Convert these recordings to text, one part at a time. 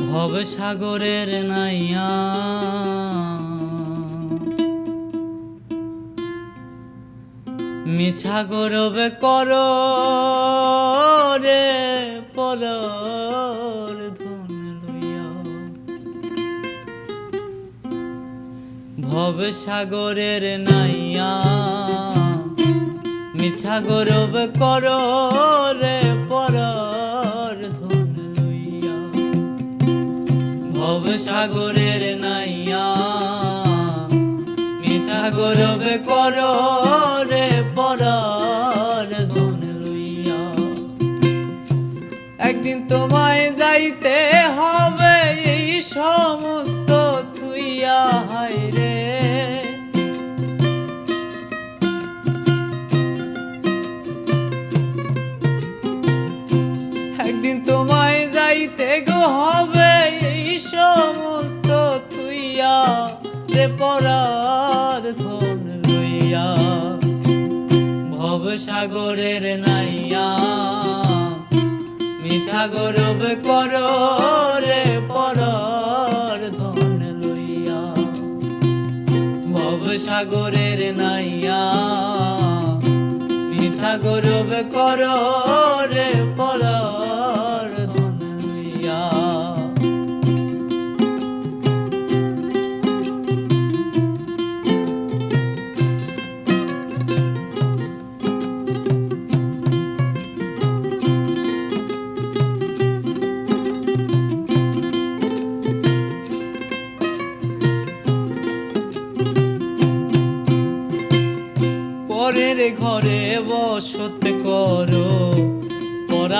ভব সাগরের নাইয়া। মিছা গরব কর রে পরর ধন লইয়া। ভব নাইয়া। মিছা গরব কর রে পরর সাগরের নাইয়া মিছা গরব কর রে পরার ধন লইয়া ভব সাগরের নাইয়া। মিছা গরব কর রে পরার ধন লইয়া ভব সাগরের নাইয়া। মিছা গরব কর রে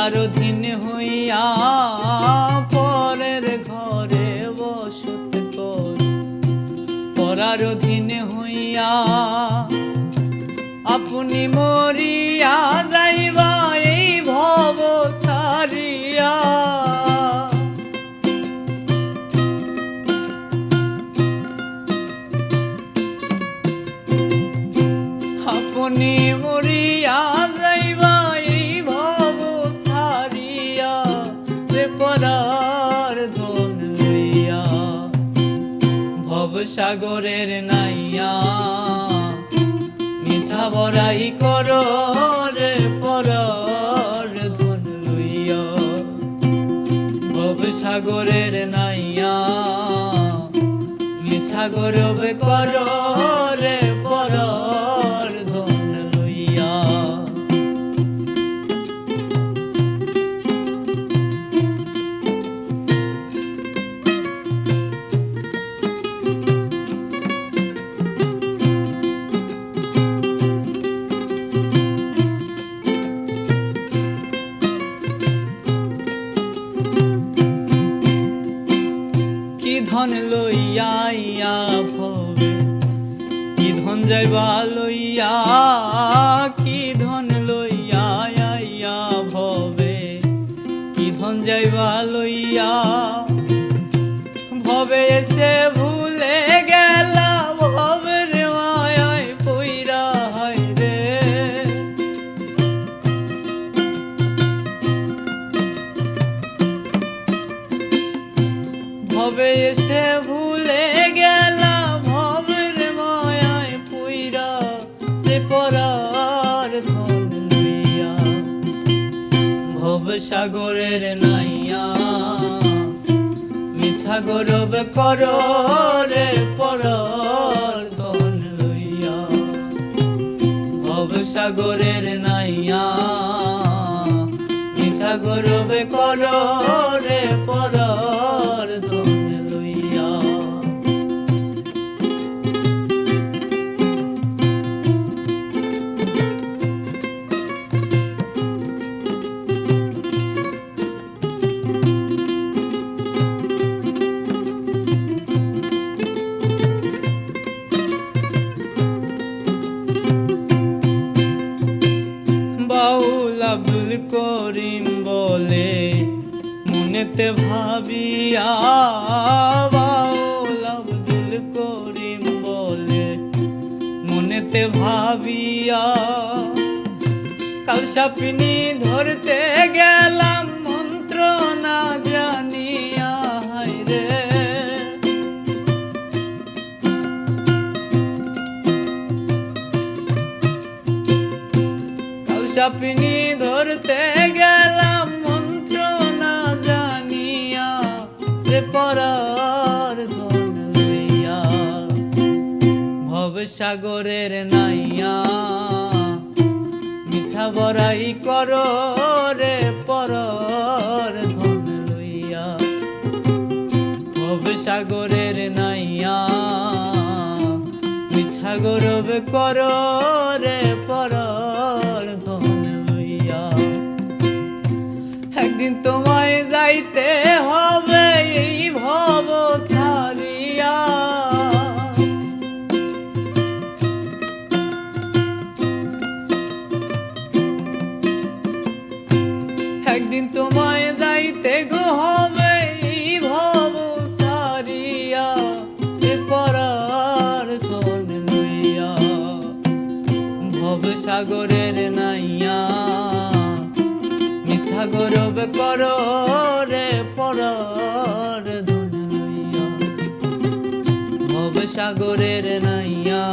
পরার অধীন হইয়া পরের ঘরে বসত করো। পরার অধীন হইয়া আপনি মরিয়া যাইবা এই ভব সারিয়া। আপনি মরিয়া সাগরের নাইয়া। মিছা বড়াই কর রে পরার ধন সাগরের নাইয়া। মিছা গরব কর রে ধন লইয়া ইয়া ভবে। কি ধন যাইবা লইয়া, কি ধন লইয়া ইয়া ভবে। কি ধন যাইবা লইয়া, ভবে এসে ভুলে ভবে এসে ভুলে গেলা ভবের মায়ায় পুইরা রে পরার ভব সাগরের নাইয়া, মিছা গরব কর রে পরার ধন লইয়া। ভব সাগরের নাইয়া, মিছা গরব কর রে পরার হইতে ভাবিয়া বাউল করিম বলে, মনেতে ভাবিয়া কাল সাপিনী ধরতে গেলাম মন্ত্র না জানিয়া রে। কাল সাপিনী ভবসাগরের নাইয়া। মিছা বড়াই কর রে পরর ধন লইয়া। ভবসাগরের নাইয়া। মিছা গৌরব কর রে পরর একদিন তোমায় যাইতে গো হবে ভব সারিয়া পরার ধন লইয়া। ভব সাগরের নাইয়া, মিছা গৌরব কর রে পরার ধন লইয়া। ভব সাগরের নাইয়া,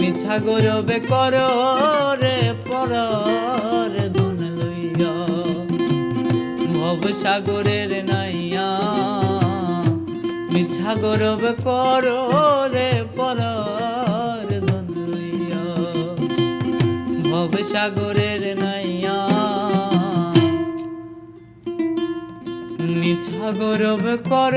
মিছা গৌরব কর রে পরার সাগরের নাইয়া। মিছা গৌরব কর রে পর ভব সাগরের নাইয়া। মিছা গৌরব কর